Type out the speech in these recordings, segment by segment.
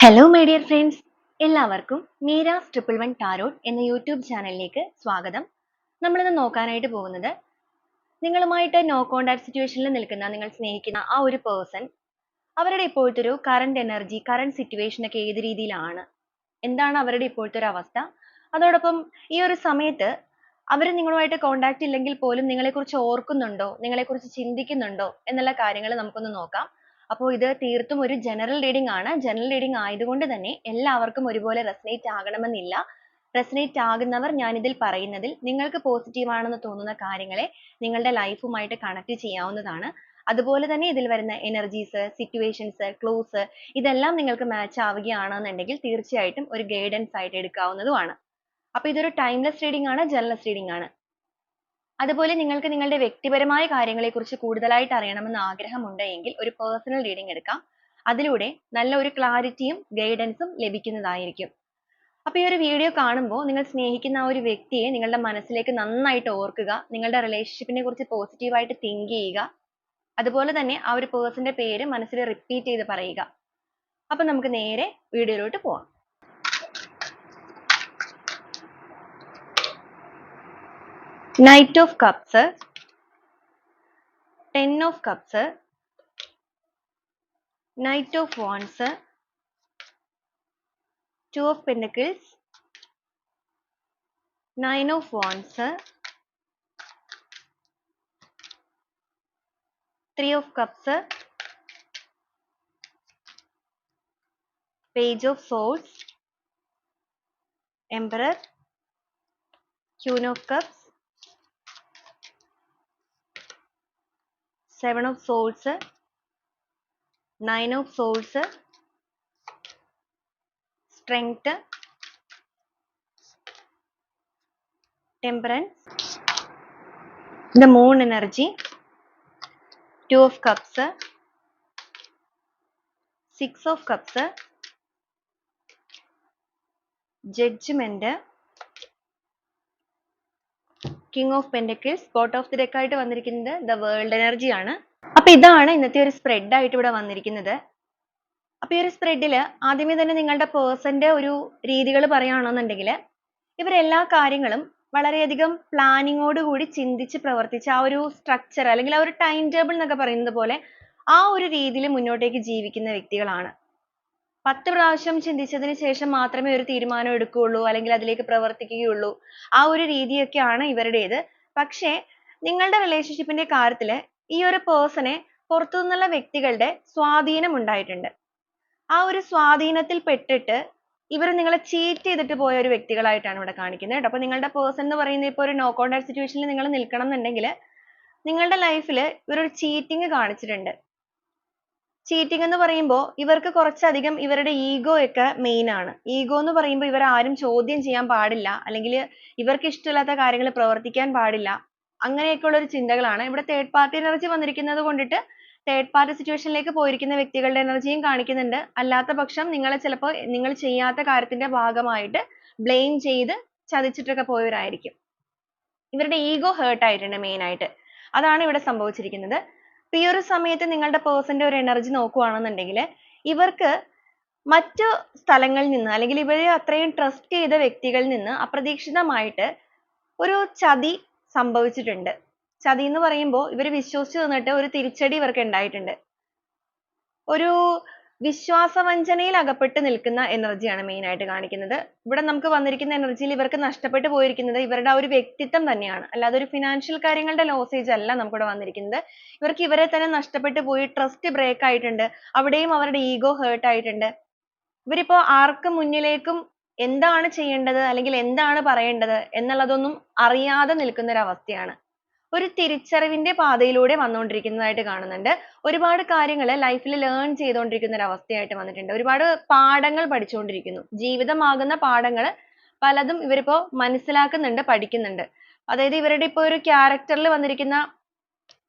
Hello my dear friends എല്ലാവർക്കും Meera's triple one tarot എന്ന YouTube ചാനലിലേക്ക് സ്വാഗതം. നമ്മളിന്ന് നോക്കാനായിട്ട് പോകുന്നത് നിങ്ങളുമായിട്ട് നോ കോണ്ടാക്ട് സിറ്റുവേഷനിൽ നിൽക്കുന്ന നിങ്ങൾ സ്നേഹിക്കുന്ന ആ ഒരു പേഴ്സൺ അവരുടെ ഇപ്പോഴത്തെ ഒരു കറണ്ട് എനർജി കറണ്ട് സിറ്റുവേഷൻ ഒക്കെ ഏത് രീതിയിലാണ്? എന്താണ് അവരുടെ ഇപ്പോഴത്തെ ഒരു അവസ്ഥ? അതോടൊപ്പം ഈ ഒരു സമയത്ത് അവർ നിങ്ങളുമായിട്ട് കോണ്ടാക്ട് ഇല്ലെങ്കിൽ പോലും നിങ്ങളെക്കുറിച്ച് ഓർക്കുന്നുണ്ടോ? നിങ്ങളെക്കുറിച്ച് ചിന്തിക്കുന്നുണ്ടോ? എന്നുള്ള കാര്യങ്ങൾ നമുക്കൊന്ന് നോക്കാം. അപ്പോൾ ഇത് തീർത്തും ഒരു ജനറൽ റീഡിംഗ് ആണ്. ജനറൽ റീഡിംഗ് ആയതുകൊണ്ട് തന്നെ എല്ലാവർക്കും ഒരുപോലെ റെസനേറ്റ് ആകണമെന്നില്ല. റെസനേറ്റ് ആകുന്നവർ ഞാൻ ഇതിൽ പറയുന്നതിൽ നിങ്ങൾക്ക് പോസിറ്റീവ് ആണെന്ന് തോന്നുന്ന കാര്യങ്ങളെ നിങ്ങളുടെ ലൈഫുമായിട്ട് കണക്ട് ചെയ്യാവുന്നതാണ്. അതുപോലെ തന്നെ ഇതിൽ വരുന്ന എനർജീസ് സിറ്റുവേഷൻസ് ക്ലൂസ് ഇതെല്ലാം നിങ്ങൾക്ക് മാച്ച് ആവുകയാണെന്നുണ്ടെങ്കിൽ തീർച്ചയായിട്ടും ഒരു ഗൈഡൻസ് ആയിട്ട് എടുക്കാവുന്നതുമാണ്. അപ്പോൾ ഇതൊരു ടൈംലെസ് റീഡിംഗ് ആണ് ജനറൽ റീഡിംഗ് ആണ്. അതുപോലെ നിങ്ങൾക്ക് നിങ്ങളുടെ വ്യക്തിപരമായ കാര്യങ്ങളെ കുറിച്ച് കൂടുതലായിട്ട് അറിയണമെന്ന് ആഗ്രഹമുണ്ട് എങ്കിൽ ഒരു പേഴ്സണൽ റീഡിംഗ് എടുക്കാം. അതിലൂടെ നല്ല ഒരു ക്ലാരിറ്റിയും ഗൈഡൻസും ലഭിക്കുന്നതായിരിക്കും. അപ്പൊ ഈ ഒരു വീഡിയോ കാണുമ്പോൾ നിങ്ങൾ സ്നേഹിക്കുന്ന ആ ഒരു വ്യക്തിയെ നിങ്ങളുടെ മനസ്സിലേക്ക് നന്നായിട്ട് ഓർക്കുക നിങ്ങളുടെ റിലേഷൻഷിപ്പിനെ കുറിച്ച് പോസിറ്റീവായിട്ട് തിങ്ക് ചെയ്യുക അതുപോലെ തന്നെ ആ ഒരു പേഴ്സന്റെ പേര് മനസ്സിൽ റിപ്പീറ്റ് ചെയ്ത് പറയുക. അപ്പൊ നമുക്ക് നേരെ വീഡിയോയിലോട്ട് പോവാം. Knight of Cups, Ten of Cups, Knight of Wands, Two of Pentacles, Nine of Wands, Three of Cups, Page of Swords, Emperor, Queen of Cups, seven of swords nine of swords strength temperance the moon energy two of cups six of cups judgment king of pentacles bottom of the deck ആയിട്ട് വന്നിരിക്കുന്നത് the world energy ആണ്. അപ്പൊ ഇതാണ് ഇന്നത്തെ ഒരു spread ആയിട്ട് ഇവിടെ വന്നിരിക്കുന്നത്. അപ്പൊ ഈ ഒരു സ്പ്രെഡിൽ ആദ്യമേ തന്നെ നിങ്ങളുടെ പേഴ്സന്റെ ഒരു രീതികൾ പറയുകയാണെന്നുണ്ടെങ്കിൽ ഇവരെല്ലാ കാര്യങ്ങളും വളരെയധികം കൂടി ചിന്തിച്ച് പ്രവർത്തിച്ച് ആ ഒരു സ്ട്രക്ചർ അല്ലെങ്കിൽ ആ ഒരു ടൈം ടേബിൾ എന്നൊക്കെ പറയുന്നത് പോലെ ആ ഒരു രീതിയിൽ മുന്നോട്ടേക്ക് ജീവിക്കുന്ന വ്യക്തികളാണ്. പത്ത് പ്രാവശ്യം ചിന്തിച്ചതിന് ശേഷം മാത്രമേ ഒരു തീരുമാനം എടുക്കുകയുള്ളൂ അല്ലെങ്കിൽ അതിലേക്ക് പ്രവർത്തിക്കുകയുള്ളൂ. ആ ഒരു രീതിയൊക്കെയാണ് ഇവരുടേത്. പക്ഷേ നിങ്ങളുടെ റിലേഷൻഷിപ്പിന്റെ കാര്യത്തിൽ ഈ ഒരു പേഴ്സണെ പുറത്തു നിന്നുള്ള വ്യക്തികളുടെ സ്വാധീനം ഉണ്ടായിട്ടുണ്ട്. ആ ഒരു സ്വാധീനത്തിൽ പെട്ടിട്ട് ഇവർ നിങ്ങളെ ചീറ്റ് ചെയ്തിട്ട് പോയ ഒരു വ്യക്തികളായിട്ടാണ് ഇവിടെ കാണിക്കുന്നത് കേട്ടോ. അപ്പോൾ നിങ്ങളുടെ പേഴ്സൺ എന്ന് പറയുന്നത് ഇപ്പോൾ ഒരു നോ കോൺടാക്ട് സിറ്റുവേഷനിൽ നിങ്ങൾ നിൽക്കണം എന്നുണ്ടെങ്കിൽ നിങ്ങളുടെ ലൈഫിൽ ഇവരൊരു ചീറ്റിംഗ് കാണിച്ചിട്ടുണ്ട്. ചീറ്റിംഗ് എന്ന് പറയുമ്പോൾ ഇവർക്ക് കുറച്ചധികം ഇവരുടെ ഈഗോ ഒക്കെ മെയിൻ ആണ്. ഈഗോ എന്ന് പറയുമ്പോൾ ഇവർ ആരും ചോദ്യം ചെയ്യാൻ പാടില്ല. അല്ലെങ്കിൽ ഇവർക്ക് ഇഷ്ടമില്ലാത്ത കാര്യങ്ങൾ പ്രവർത്തിക്കാൻ പാടില്ല. അങ്ങനെയൊക്കെയുള്ള ഒരു ചിന്തകളാണ്. ഇവിടെ തേർഡ് പാർട്ടി എനർജി വന്നിരിക്കുന്നത് കൊണ്ടിട്ട് തേർഡ് പാർട്ടി സിറ്റുവേഷനിലേക്ക് പോയിരിക്കുന്ന വ്യക്തികളുടെ എനർജിയും കാണിക്കുന്നുണ്ട്. അല്ലാത്ത പക്ഷം നിങ്ങളെ ചിലപ്പോൾ നിങ്ങൾ ചെയ്യാത്ത കാര്യത്തിന്റെ ഭാഗമായിട്ട് ബ്ലെയിം ചെയ്ത് ചതിച്ചിട്ടൊക്കെ പോയവരായിരിക്കും. ഇവരുടെ ഈഗോ ഹേർട്ട് ആയിട്ടുണ്ട് മെയിൻ ആയിട്ട്. അതാണ് ഇവിടെ സംഭവിച്ചിരിക്കുന്നത്. ഈ ഒരു സമയത്ത് നിങ്ങളുടെ പേഴ്സന്റെ ഒരു എനർജി നോക്കുകയാണെന്നുണ്ടെങ്കിൽ ഇവർക്ക് മറ്റു സ്ഥലങ്ങളിൽ നിന്ന് അല്ലെങ്കിൽ ഇവരെ അത്രയും ട്രസ്റ്റ് ചെയ്ത വ്യക്തികളിൽ നിന്ന് അപ്രതീക്ഷിതമായിട്ട് ഒരു ചതി സംഭവിച്ചിട്ടുണ്ട്. ചതി എന്ന് പറയുമ്പോൾ ഇവർ വിശ്വസിച്ചു നിന്നിട്ട് ഒരു തിരിച്ചടി ഇവർക്ക് ഉണ്ടായിട്ടുണ്ട്. ഒരു വിശ്വാസവഞ്ചനയിൽ അകപ്പെട്ട് നിൽക്കുന്ന എനർജിയാണ് മെയിൻ ആയിട്ട് കാണിക്കുന്നത്. ഇവിടെ നമുക്ക് വന്നിരിക്കുന്ന എനർജിയിൽ ഇവർക്ക് നഷ്ടപ്പെട്ടു പോയിരിക്കുന്നത് ഇവരുടെ ആ ഒരു വ്യക്തിത്വം തന്നെയാണ്. അല്ലാതെ ഒരു ഫിനാൻഷ്യൽ കാര്യങ്ങളുടെ ലോസേജ് അല്ല നമുക്കിവിടെ വന്നിരിക്കുന്നത്. ഇവർക്ക് ഇവരെ തന്നെ നഷ്ടപ്പെട്ടു പോയി ട്രസ്റ്റ് ബ്രേക്ക് ആയിട്ടുണ്ട്. അവിടെയും അവരുടെ ഈഗോ ഹേർട്ട് ആയിട്ടുണ്ട്. ഇവരിപ്പോ ആർക്ക് മുന്നിലേക്കും എന്താണ് ചെയ്യേണ്ടത് അല്ലെങ്കിൽ എന്താണ് പറയേണ്ടത് എന്നുള്ളതൊന്നും അറിയാതെ നിൽക്കുന്ന ഒരു അവസ്ഥയാണ്. ഒരു തിരിച്ചറിവിന്റെ പാതയിലൂടെ വന്നുകൊണ്ടിരിക്കുന്നതായിട്ട് കാണുന്നുണ്ട്. ഒരുപാട് കാര്യങ്ങൾ ലൈഫിൽ ലേൺ ചെയ്തുകൊണ്ടിരിക്കുന്ന ഒരു അവസ്ഥയായിട്ട് വന്നിട്ടുണ്ട്. ഒരുപാട് പാഠങ്ങൾ പഠിച്ചുകൊണ്ടിരിക്കുന്നു. ജീവിതമാകുന്ന പാഠങ്ങൾ പലതും ഇവരിപ്പോ മനസ്സിലാക്കുന്നുണ്ട് പഠിക്കുന്നുണ്ട്. അതായത് ഇവരുടെ ഇപ്പോ ഒരു ക്യാരക്ടറിൽ വന്നിരിക്കുന്ന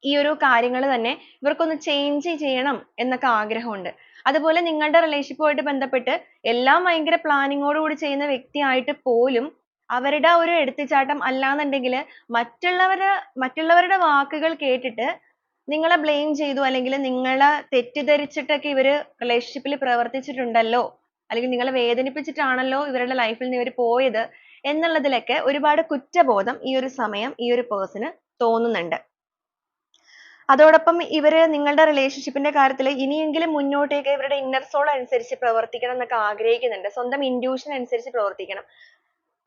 ഈ ഒരു കാര്യങ്ങൾ തന്നെ ഇവർക്കൊന്ന് ചേഞ്ച് ചെയ്യണം എന്നൊക്കെ ആഗ്രഹമുണ്ട്. അതുപോലെ നിങ്ങളുടെ റിലേഷൻഷിപ്പുമായിട്ട് ബന്ധപ്പെട്ട് എല്ലാം ഭയങ്കര പ്ലാനിങ്ങോട് കൂടി ചെയ്യുന്ന വ്യക്തിയായിട്ട് പോലും അവരുടെ ഒരു എടുത്തുചാട്ടം അല്ലാന്നുണ്ടെങ്കിൽ മറ്റുള്ളവരുടെ മറ്റുള്ളവരുടെ വാക്കുകൾ കേട്ടിട്ട് നിങ്ങളെ blame ചെയ്തു അല്ലെങ്കിൽ നിങ്ങളെ തെറ്റിദ്ധരിച്ചിട്ടൊക്കെ ഇവർ relationship ൽ പ്രവർത്തിച്ചിട്ടുണ്ടല്ലോ അല്ലെങ്കിൽ നിങ്ങളെ വേദനിപ്പിച്ചിട്ടാണല്ലോ ഇവരുടെ ലൈഫിൽ നിന്ന് ഇവർ പോയത് എന്നുള്ളതിലൊക്കെ ഒരുപാട് കുറ്റബോധം ഈ ഒരു സമയം ഈ ഒരു പേഴ്സണ് തോന്നുന്നുണ്ട്. അതോടൊപ്പം ഇവർ നിങ്ങളുടെ റിലേഷൻഷിപ്പിന്റെ കാര്യത്തിൽ ഇനിയെങ്കിലും മുന്നോട്ടേക്ക് ഇവരുടെ ഇന്നർ സോൾ അനുസരിച്ച് പ്രവർത്തിക്കണം എന്നൊക്കെ ആഗ്രഹിക്കുന്നുണ്ട്. സ്വന്തം ഇൻഡ്യൂഷൻ അനുസരിച്ച് പ്രവർത്തിക്കണം.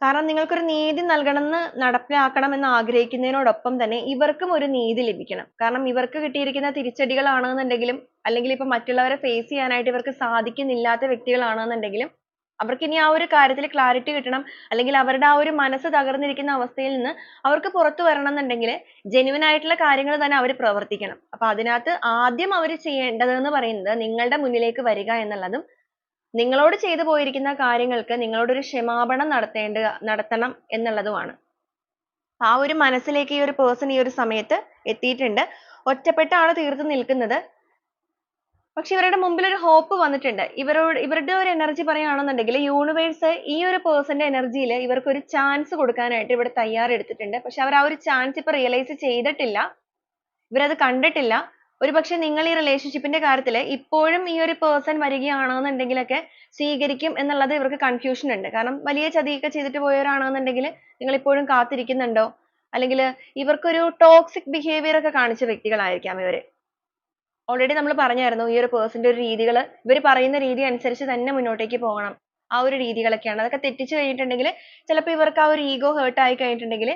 കാരണം നിങ്ങൾക്കൊരു നീതി നൽകണമെന്ന് നടപ്പിലാക്കണം എന്ന് ആഗ്രഹിക്കുന്നതിനോടൊപ്പം തന്നെ ഇവർക്കും ഒരു നീതി ലഭിക്കണം. കാരണം ഇവർക്ക് കിട്ടിയിരിക്കുന്ന തിരിച്ചടികളാണെന്നുണ്ടെങ്കിലും അല്ലെങ്കിൽ ഇപ്പൊ മറ്റുള്ളവരെ ഫേസ് ചെയ്യാനായിട്ട് ഇവർക്ക് സാധിക്കുന്നില്ലാത്ത വ്യക്തികളാണെന്നുണ്ടെങ്കിലും അവർക്ക് ഇനി ആ ഒരു കാര്യത്തിൽ ക്ലാരിറ്റി കിട്ടണം. അല്ലെങ്കിൽ അവരുടെ ആ ഒരു മനസ്സ് തകർന്നിരിക്കുന്ന അവസ്ഥയിൽ നിന്ന് അവർക്ക് പുറത്തു വരണം എന്നുണ്ടെങ്കിൽ ജെനുവിൻ ആയിട്ടുള്ള കാര്യങ്ങൾ തന്നെ അവർ പ്രവർത്തിക്കണം. അപ്പൊ അതിനകത്ത് ആദ്യം അവർ ചെയ്യേണ്ടതെന്ന് പറയുന്നത് നിങ്ങളുടെ മുന്നിലേക്ക് വരിക എന്നുള്ളതും നിങ്ങളോട് ചെയ്തു പോയിരിക്കുന്ന കാര്യങ്ങൾക്ക് നിങ്ങളോടൊരു ക്ഷമാപണം നടത്തേണ്ട നടത്തണം എന്നുള്ളതുമാണ്. ആ ഒരു മനസ്സിലേക്ക് ഈ ഒരു പേഴ്സൺ ഈ ഒരു സമയത്ത് എത്തിയിട്ടുണ്ട്. ഒറ്റപ്പെട്ടാണ് തീർത്ത് നിൽക്കുന്നത്. പക്ഷെ ഇവരുടെ മുമ്പിൽ ഒരു ഹോപ്പ് വന്നിട്ടുണ്ട്. ഇവരോട് ഇവരുടെ ഒരു എനർജി പറയുകയാണെന്നുണ്ടെങ്കിൽ യൂണിവേഴ്സ് ഈ ഒരു പേഴ്സന്റെ എനർജിയിൽ ഇവർക്ക് ഒരു ചാൻസ് കൊടുക്കാനായിട്ട് ഇവിടെ തയ്യാറെടുത്തിട്ടുണ്ട്. പക്ഷെ അവർ ആ ഒരു ചാൻസ് ഇപ്പൊ റിയലൈസ് ചെയ്തിട്ടില്ല. ഇവരത് കണ്ടിട്ടില്ല. ഒരുപക്ഷെ നിങ്ങൾ ഈ റിലേഷൻഷിപ്പിന്റെ കാര്യത്തിൽ ഇപ്പോഴും ഈ ഒരു person വരികയാണെന്നുണ്ടെങ്കിലൊക്കെ സ്വീകരിക്കും എന്നുള്ളത് ഇവർക്ക് കൺഫ്യൂഷൻ ഉണ്ട്. കാരണം വലിയ ചതിയൊക്കെ ചെയ്തിട്ട് പോയവരാണെന്നുണ്ടെങ്കിൽ നിങ്ങൾ ഇപ്പോഴും കാത്തിരിക്കുന്നുണ്ടോ? അല്ലെങ്കിൽ ഇവർക്കൊരു ടോക്സിക് ബിഹേവിയർ ഒക്കെ കാണിച്ച വ്യക്തികളായിരിക്കാം ഇവർ. ഓൾറെഡി നമ്മൾ പറഞ്ഞായിരുന്നു ഈ ഒരു പേഴ്സന്റെ ഒരു രീതികൾ ഇവർ പറയുന്ന രീതി അനുസരിച്ച് തന്നെ മുന്നോട്ടേക്ക് പോകണം. ആ ഒരു രീതികളൊക്കെയാണ്. അതൊക്കെ തെറ്റിച്ച് കഴിഞ്ഞിട്ടുണ്ടെങ്കിൽ ചിലപ്പോൾ ഇവർക്ക് ആ ഒരു ഈഗോ ഹേർട്ട് ആയി കഴിഞ്ഞിട്ടുണ്ടെങ്കിൽ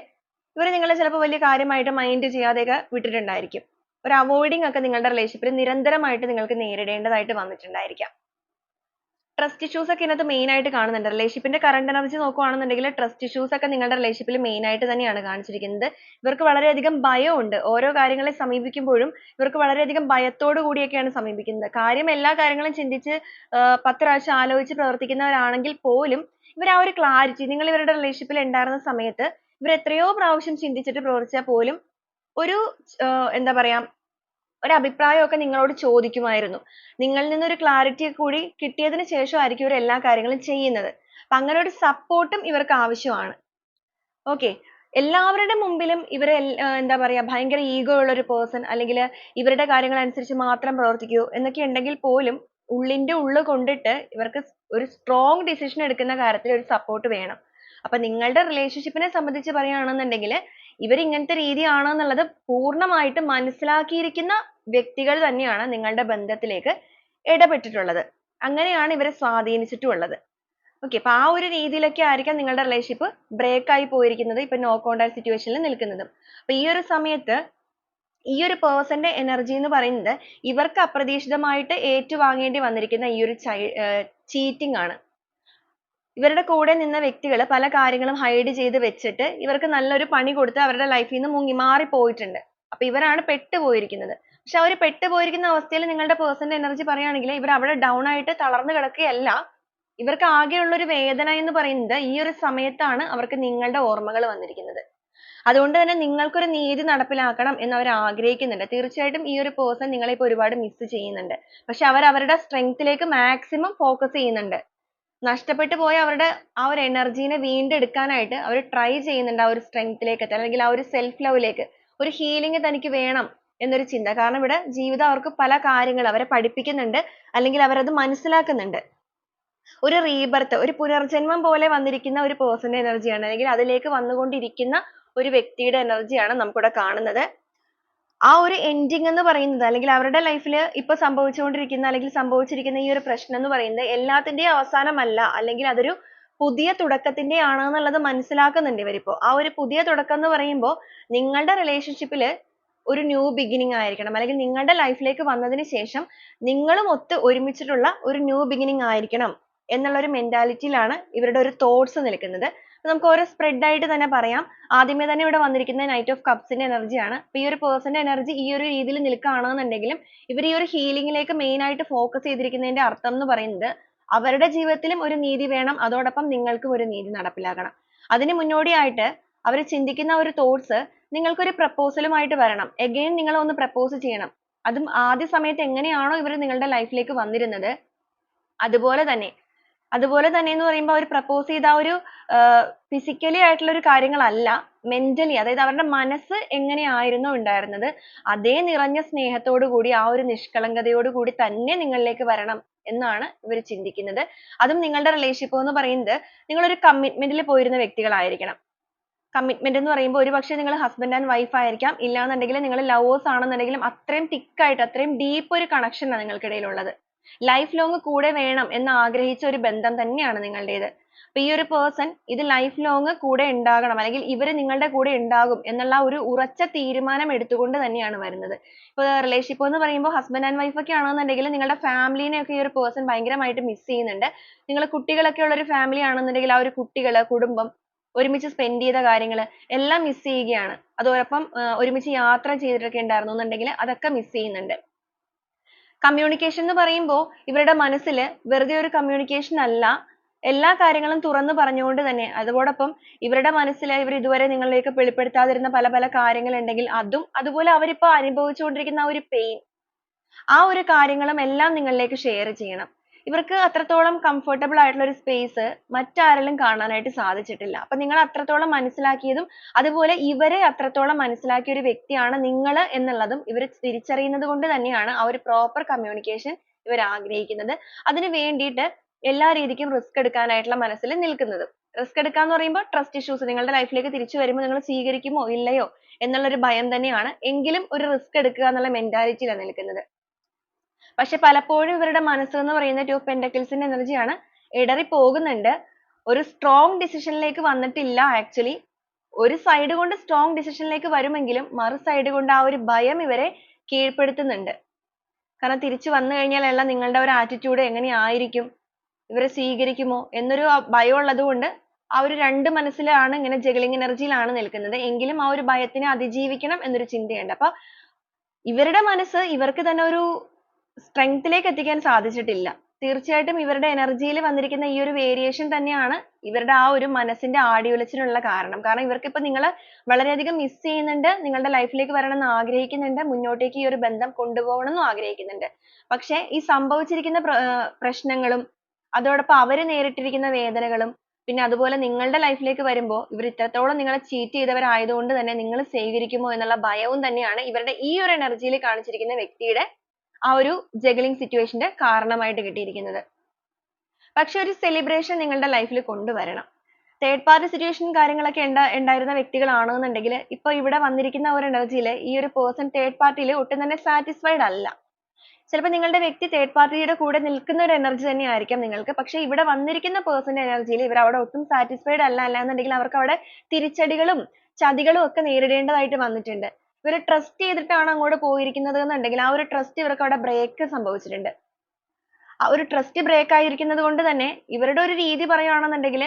ഇവർ നിങ്ങളെ ചിലപ്പോൾ വലിയ കാര്യമായിട്ട് മൈൻഡ് ചെയ്യാതെയൊക്കെ വിട്ടിട്ടുണ്ടായിരിക്കും. ഒരു avoiding ഒക്കെ നിങ്ങളുടെ റിലേഷൻഷിപ്പിൽ നിരന്തരമായിട്ട് നിങ്ങൾക്ക് നേരിടേണ്ടതായിട്ട് വന്നിട്ടുണ്ടായിരിക്കാം. ട്രസ്റ്റ് issues ഒക്കെ ഇതിനകത്ത് മെയിൻ ആയിട്ട് കാണുന്നുണ്ട്. റിലേഷൻഷിപ്പിന്റെ ന്റെ current energy നോക്കുകയാണെന്നുണ്ടെങ്കിൽ trust issues ഒക്കെ നിങ്ങളുടെ റിലേഷൻഷിപ്പിൽ മെയിൻ ആയിട്ട് തന്നെയാണ് കാണിച്ചിരിക്കുന്നത്. ഇവർക്ക് വളരെയധികം ഉണ്ട്. ഓരോ കാര്യങ്ങളെ സമീപിക്കുമ്പോഴും ഇവർക്ക് വളരെയധികം ഭയത്തോട് കൂടിയൊക്കെയാണ് സമീപിക്കുന്നത്. കാര്യം എല്ലാ കാര്യങ്ങളും ചിന്തിച്ച് പത്ത് പ്രാവശ്യം ആലോചിച്ച് പ്രവർത്തിക്കുന്നവരാണെങ്കിൽ പോലും ഇവർ ആ ഒരു ക്ലാരിറ്റി നിങ്ങൾ ഇവരുടെ റിലേഷൻഷിപ്പിൽ ഉണ്ടായിരുന്ന സമയത്ത് ഇവർ എത്രയോ പ്രാവശ്യം ചിന്തിച്ചിട്ട് പ്രവർത്തിച്ചാൽ പോലും ഒരു എന്താ പറയാ ഒരു അഭിപ്രായം ഒക്കെ നിങ്ങളോട് ചോദിക്കുമായിരുന്നു. നിങ്ങളിൽ നിന്നൊരു clarity കൂടി കിട്ടിയതിന് ശേഷമായിരിക്കും ഇവർ എല്ലാ കാര്യങ്ങളും ചെയ്യുന്നത്. അപ്പൊ അങ്ങനെ ഒരു ഉം ഇവർക്ക് ആവശ്യമാണ്. Okay. എല്ലാവരുടെ മുമ്പിലും ഇവർ എന്താ പറയാ ഭയങ്കര ഈഗോ ഉള്ള ഒരു പേഴ്സൺ അല്ലെങ്കിൽ ഇവരുടെ കാര്യങ്ങൾ അനുസരിച്ച് മാത്രം പ്രവർത്തിക്കൂ എന്നൊക്കെ ഉണ്ടെങ്കിൽ പോലും ഉള്ളിന്റെ ഉള്ള് കൊണ്ടിട്ട് ഇവർക്ക് ഒരു strong ഡിസിഷൻ എടുക്കുന്ന കാര്യത്തിൽ ഒരു സപ്പോർട്ട് വേണം. അപ്പൊ നിങ്ങളുടെ റിലേഷൻഷിപ്പിനെ സംബന്ധിച്ച് പറയുകയാണെന്നുണ്ടെങ്കിൽ ഇവർ ഇങ്ങനത്തെ രീതിയാണ് എന്നുള്ളത് പൂർണമായിട്ടും മനസ്സിലാക്കിയിരിക്കുന്ന വ്യക്തികൾ തന്നെയാണ് നിങ്ങളുടെ ബന്ധത്തിലേക്ക് ഇടപെട്ടിട്ടുള്ളത്. അങ്ങനെയാണ് ഇവരെ സ്വാധീനിച്ചിട്ടുള്ളത്. Okay അപ്പൊ ആ ഒരു രീതിയിലൊക്കെ ആയിരിക്കാം നിങ്ങളുടെ relationship break ആയി പോയിരിക്കുന്നത് ഇപ്പൊ no contact situation ൽ നിൽക്കുന്നതും. അപ്പൊ ഈ ഒരു സമയത്ത് ഈ ഒരു person ന്റെ energy എന്ന് പറയുന്നത് ഇവർക്ക് അപ്രതീക്ഷിതമായിട്ട് ഏറ്റുവാങ്ങേണ്ടി വന്നിരിക്കുന്ന ഈ ഒരു ചൈ cheating ആണ്. ഇവരുടെ കൂടെ നിന്ന വ്യക്തികൾ പല കാര്യങ്ങളും ഹൈഡ് ചെയ്ത് വെച്ചിട്ട് ഇവർക്ക് നല്ലൊരു പണി കൊടുത്ത് അവരുടെ ലൈഫിൽ നിന്ന് മുങ്ങി മാറി പോയിട്ടുണ്ട്. അപ്പൊ ഇവരാണ് പെട്ടുപോയിരിക്കുന്നത്. പക്ഷെ അവർ പെട്ടുപോയിരിക്കുന്ന അവസ്ഥയിൽ നിങ്ങളുടെ പേഴ്സണൽ എനർജി പറയുകയാണെങ്കിൽ ഇവർ അവിടെ ഡൗൺ ആയിട്ട് തളർന്നു കിടക്കുകയല്ല. ഇവർക്ക് ആകെയുള്ള ഒരു വേദന എന്ന് പറയുന്നത് ഈ ഒരു സമയത്താണ് അവർക്ക് നിങ്ങളുടെ ഓർമ്മകൾ വന്നിരിക്കുന്നത്. അതുകൊണ്ട് തന്നെ നിങ്ങൾക്കൊരു നീതി നടപ്പിലാക്കണം എന്ന് അവർ ആഗ്രഹിക്കുന്നുണ്ട്. തീർച്ചയായിട്ടും ഈ ഒരു പേഴ്സൺ നിങ്ങളെ ഇപ്പൊ ഒരുപാട് miss ചെയ്യുന്നുണ്ട്. പക്ഷെ അവർ അവരുടെ strength ലേക്ക് maximum focus ചെയ്യുന്നുണ്ട്. നഷ്ടപ്പെട്ടു പോയ അവരുടെ ആ ഒരു energy നെ വീണ്ടെടുക്കാനായിട്ട് അവർ ട്രൈ ചെയ്യുന്നുണ്ട് ആ ഒരു strength ലേക്ക് എത്താൻ. അല്ലെങ്കിൽ ആ ഒരു സെൽഫ് ലവിലേക്ക് ലേക്ക് ഒരു ഹീലിംഗ് തനിക്ക് വേണം എന്നൊരു ചിന്ത. കാരണം ഇവിടെ ജീവിതം അവർക്ക് പല കാര്യങ്ങൾ അവരെ പഠിപ്പിക്കുന്നുണ്ട്. അല്ലെങ്കിൽ അവരത് മനസ്സിലാക്കുന്നുണ്ട്. ഒരു rebirth ഒരു പുനർജന്മം പോലെ വന്നിരിക്കുന്ന ഒരു person എനർജിയാണ് അല്ലെങ്കിൽ അതിലേക്ക് വന്നുകൊണ്ടിരിക്കുന്ന ഒരു വ്യക്തിയുടെ എനർജിയാണ് നമുക്കിവിടെ കാണുന്നത്. ആ ഒരു ending എന്ന് പറയുന്നത് അല്ലെങ്കിൽ അവരുടെ life ൽ ഇപ്പൊ സംഭവിച്ചുകൊണ്ടിരിക്കുന്ന അല്ലെങ്കിൽ സംഭവിച്ചിരിക്കുന്ന ഈ ഒരു പ്രശ്നം എന്ന് പറയുന്നത് എല്ലാത്തിന്റെയും അവസാനമല്ല അല്ലെങ്കിൽ അതൊരു പുതിയ തുടക്കത്തിന്റെ ആണ് എന്നുള്ളത് മനസ്സിലാക്കുന്നുണ്ട് ഇവരിപ്പോ. ആ ഒരു പുതിയ തുടക്കം എന്ന് പറയുമ്പോൾ നിങ്ങളുടെ relationship ൽ ഒരു new beginning ആയിരിക്കണം അല്ലെങ്കിൽ നിങ്ങളുടെ life ലേക്ക് വന്നതിന് ശേഷം നിങ്ങളും ഒത്ത് ഒരുമിച്ചിട്ടുള്ള ഒരു new beginning ആയിരിക്കണം എന്നുള്ള ഒരു mentality യിലാണ് ഇവരുടെ ഒരു thoughts നിൽക്കുന്നത്. നമുക്ക് ഓരോ spread ആയിട്ട് തന്നെ പറയാം. ആദ്യമേ തന്നെ ഇവിടെ വന്നിരിക്കുന്നത് knight of cups ന്റെ energy ആണ്. ഈ ഒരു person ന്റെ energy ഈ ഒരു രീതിയിൽ നിൽക്കുകയാണെന്നുണ്ടെങ്കിലും ഇവർ ഈ ഒരു healing ലേക്ക് main ആയിട്ട് focus ചെയ്തിരിക്കുന്നതിന്റെ അർത്ഥം എന്ന് പറയുന്നത് അവരുടെ ജീവിതത്തിലും ഒരു നീതി വേണം. അതോടൊപ്പം നിങ്ങൾക്കും ഒരു നീതി നടപ്പിലാക്കണം അതിന് മുന്നോടിയായിട്ട് അവർ ചിന്തിക്കുന്ന ഒരു thoughts നിങ്ങൾക്കൊരു proposal ആയിട്ട് വരണം. Again നിങ്ങൾ ഒന്ന് propose ചെയ്യണം. അതും ആദ്യ സമയത്ത് എങ്ങനെയാണോ ഇവർ നിങ്ങളുടെ life ലേക്ക് വന്നിരുന്നത്. അതുപോലെ തന്നെ അതുപോലെ തന്നെ എന്ന് പറയുമ്പോൾ അവർ propose ചെയ്ത ആ ഒരു physically ആയിട്ടുള്ള ഒരു കാര്യങ്ങളല്ല mentally അതായത് അവരുടെ മനസ്സ് എങ്ങനെയായിരുന്നോ ഉണ്ടായിരുന്നത് അതേ നിറഞ്ഞ സ്നേഹത്തോടു കൂടി ആ ഒരു നിഷ്കളങ്കതയോടു കൂടി തന്നെ നിങ്ങളിലേക്ക് വരണം എന്നാണ് ഇവർ ചിന്തിക്കുന്നത്. അതും നിങ്ങളുടെ relationship എന്ന് പറയുന്നത് നിങ്ങൾ ഒരു commitment ൽ പോയിരുന്ന വ്യക്തികളായിരിക്കണം. commitment എന്ന് പറയുമ്പോൾ ഒരുപക്ഷെ നിങ്ങൾ husband and wife ആയിരിക്കാം. ഇല്ലാന്നുണ്ടെങ്കിൽ നിങ്ങൾ lovers ആണെന്നുണ്ടെങ്കിലും അത്രയും thick ആയിട്ട് അത്രയും deep ഒരു connection ആണ് നിങ്ങൾക്കിടയിൽ ഉള്ളത് life long കൂടെ വേണം എന്ന് ആഗ്രഹിച്ച ഒരു ബന്ധം തന്നെയാണ് നിങ്ങളുടേത്. അപ്പൊ ഈ ഒരു പേഴ്സൺ ഇത് ലൈഫ് long കൂടെ ഉണ്ടാകണം അല്ലെങ്കിൽ ഇവർ നിങ്ങളുടെ കൂടെ ഉണ്ടാകും എന്നുള്ള ഒരു ഉറച്ച തീരുമാനം എടുത്തുകൊണ്ട് തന്നെയാണ് വരുന്നത്. ഇപ്പൊ റിലേഷൻഷിപ്പ് എന്ന് പറയുമ്പോൾ ഹസ്ബൻഡ് ആൻഡ് വൈഫ് ഒക്കെ ആണെന്നുണ്ടെങ്കിൽ നിങ്ങളുടെ family നെ ഒക്കെ ഈ ഒരു പേഴ്സൺ ഭയങ്കരമായിട്ട് miss ചെയ്യുന്നുണ്ട്. നിങ്ങൾ കുട്ടികളൊക്കെ ഉള്ള ഒരു family ആണെന്നുണ്ടെങ്കിൽ ആ ഒരു കുട്ടികൾ, കുടുംബം ഒരുമിച്ച് സ്പെൻഡ് ചെയ്ത കാര്യങ്ങൾ എല്ലാം miss ചെയ്യുകയാണ്. അതോടൊപ്പം ഒരുമിച്ച് യാത്ര ചെയ്തിട്ടൊക്കെ ഉണ്ടായിരുന്നു എന്നുണ്ടെങ്കിൽ അതൊക്കെ miss ചെയ്യുന്നുണ്ട്. Communication എന്ന് പറയുമ്പോൾ ഇവരുടെ മനസ്സിൽ വെറുതെ ഒരു communication അല്ല. എല്ലാ കാര്യങ്ങളും തുറന്നു പറഞ്ഞുകൊണ്ട് തന്നെ. അതോടൊപ്പം ഇവരുടെ മനസ്സിൽ ഇവർ ഇതുവരെ നിങ്ങളിലേക്ക് വെളിപ്പെടുത്താതിരുന്ന പല പല കാര്യങ്ങൾ ഉണ്ടെങ്കിൽ അതും അതുപോലെ അവരിപ്പോൾ അനുഭവിച്ചുകൊണ്ടിരിക്കുന്ന ആ ഒരു പെയിൻ ആ ഒരു കാര്യങ്ങളും എല്ലാം നിങ്ങളിലേക്ക് ഷെയർ ചെയ്യണം. ഇവർക്ക് അത്രത്തോളം കംഫർട്ടബിൾ ആയിട്ടുള്ള ഒരു സ്പേസ് മറ്റാരിലും കാണാനായിട്ട് സാധിച്ചിട്ടില്ല. അപ്പൊ നിങ്ങൾ അത്രത്തോളം മനസ്സിലാക്കിയതും അതുപോലെ ഇവരെ അത്രത്തോളം മനസ്സിലാക്കിയ ഒരു വ്യക്തിയാണ് നിങ്ങൾ എന്നുള്ളതും ഇവർ തിരിച്ചറിയുന്നത് കൊണ്ട് തന്നെയാണ് ആ ഒരു പ്രോപ്പർ കമ്മ്യൂണിക്കേഷൻ ഇവർ ആഗ്രഹിക്കുന്നത്. അതിന് വേണ്ടിയിട്ട് എല്ലാ രീതിക്കും risk എടുക്കാനായിട്ടുള്ള മനസ്സിൽ നിൽക്കുന്നത്. റിസ്ക് എടുക്കുക എന്ന് പറയുമ്പോൾ ട്രസ്റ്റ് issues നിങ്ങളുടെ ലൈഫിലേക്ക് ലേക്ക് തിരിച്ചു വരുമ്പോൾ നിങ്ങൾ സ്വീകരിക്കുമോ ഇല്ലയോ എന്നുള്ള ഒരു ഭയം തന്നെയാണ്. എങ്കിലും ഒരു റിസ്ക് എടുക്കുക എന്നുള്ള mentality ലാണ് നിൽക്കുന്നത്. പക്ഷെ പലപ്പോഴും ഇവരുടെ മനസ്സ് എന്ന് പറയുന്ന two of എനർജിയാണ് ഇടറി പോകുന്നുണ്ട് ഒരു strong ഡിസിഷനിലേക്ക് ലേക്ക് വന്നിട്ടില്ല ആക്ച്വലി ഒരു സൈഡ് കൊണ്ട് strong ഡിസിഷനിലേക്ക് ലേക്ക് വരുമെങ്കിലും മറു സൈഡ് കൊണ്ട് ആ ഒരു ഭയം ഇവരെ കീഴ്പ്പെടുത്തുന്നുണ്ട്. കാരണം തിരിച്ചു വന്നു കഴിഞ്ഞാൽ എല്ലാം നിങ്ങളുടെ ഒരു attitude എങ്ങനെയായിരിക്കും? ഇവരെ സ്വീകരിക്കുമോ? എന്നൊരു ഭയം ഉള്ളത് കൊണ്ട് ആ ഒരു രണ്ട് മനസ്സിലാണ് ഇങ്ങനെ juggling എനർജിയിലാണ് നിൽക്കുന്നത്. എങ്കിലും ആ ഒരു ഭയത്തിനെ അതിജീവിക്കണം എന്നൊരു ചിന്തയുണ്ട്. അപ്പൊ ഇവരുടെ മനസ്സ് ഇവർക്ക് തന്നെ ഒരു strength ലേക്ക് എത്തിക്കാൻ സാധിച്ചിട്ടില്ല. തീർച്ചയായിട്ടും ഇവരുടെ എനർജിയിൽ യിൽ വന്നിരിക്കുന്ന ഈ ഒരു വേരിയേഷൻ തന്നെയാണ് ഇവരുടെ ആ ഒരു മനസ്സിന്റെ ആടിയുലച്ചിനുള്ള കാരണം. കാരണം ഇവർക്ക് നിങ്ങളെ വളരെയധികം miss ചെയ്യുന്നുണ്ട് നിങ്ങളുടെ life ലേക്ക് വരണം എന്ന് ആഗ്രഹിക്കുന്നുണ്ട് മുന്നോട്ടേക്ക് ഈ ഒരു ബന്ധം കൊണ്ടുപോകണം എന്നും ആഗ്രഹിക്കുന്നുണ്ട്. പക്ഷേ ഈ സംഭവിച്ചിരിക്കുന്ന പ്ര പ്രശ്നങ്ങളും അതോടൊപ്പം അവർ നേരിട്ടിരിക്കുന്ന വേദനകളും പിന്നെ അതുപോലെ നിങ്ങളുടെ ലൈഫിലേക്ക് ലേക്ക് വരുമ്പോൾ ഇവർ ഇത്രത്തോളം നിങ്ങളെ ചീറ്റ് ചെയ്തവരായതുകൊണ്ട് തന്നെ നിങ്ങൾ സ്വീകരിക്കുമോ എന്നുള്ള ഭയവും തന്നെയാണ് ഇവരുടെ ഈ ഒരു എനർജിയിൽ യിൽ കാണിച്ചിരിക്കുന്ന വ്യക്തിയുടെ ആ ഒരു juggling സിറ്റുവേഷന്റെ ന്റെ കാരണമായിട്ട് കിട്ടിയിരിക്കുന്നത്. പക്ഷെ ഒരു celebration നിങ്ങളുടെ ലൈഫിൽ കൊണ്ടുവരണം. third പാർട്ടി സിറ്റുവേഷൻ കാര്യങ്ങളൊക്കെ ഉണ്ടായിരുന്ന ഉണ്ടായിരുന്ന വ്യക്തികളാണെന്നുണ്ടെങ്കിൽ ഇപ്പൊ ഇവിടെ വന്നിരിക്കുന്ന ഒരു energy യിൽ ഈ ഒരു പേഴ്സൺ തേർഡ് പാർട്ടിയിൽ യിൽ ഒട്ടും തന്നെ സാറ്റിസ്ഫൈഡ് അല്ല. ചിലപ്പോൾ നിങ്ങളുടെ വ്യക്തി തേർഡ് party യുടെ കൂടെ നിൽക്കുന്ന ഒരു എനർജി തന്നെ ആയിരിക്കാം നിങ്ങൾക്ക് പക്ഷെ ഇവിടെ വന്നിരിക്കുന്ന person എനർജിയിൽ ഇവർ അവിടെ ഒട്ടും സാറ്റിസ്ഫൈഡ് അല്ല അല്ല എന്നുണ്ടെങ്കിൽ അവർക്ക് അവിടെ തിരിച്ചടികളും ചതികളും ഒക്കെ നേരിടേണ്ടതായിട്ട് വന്നിട്ടുണ്ട്. ഇവർ trust ചെയ്തിട്ടാണ് അങ്ങോട്ട് പോയിരിക്കുന്നത് എന്നുണ്ടെങ്കിൽ ആ ഒരു trust ഇവർക്ക് അവിടെ break സംഭവിച്ചിട്ടുണ്ട്. ആ ഒരു trust break ആയിരിക്കുന്നത് കൊണ്ട് തന്നെ ഇവരുടെ ഒരു രീതി പറയുകയാണെന്നുണ്ടെങ്കിൽ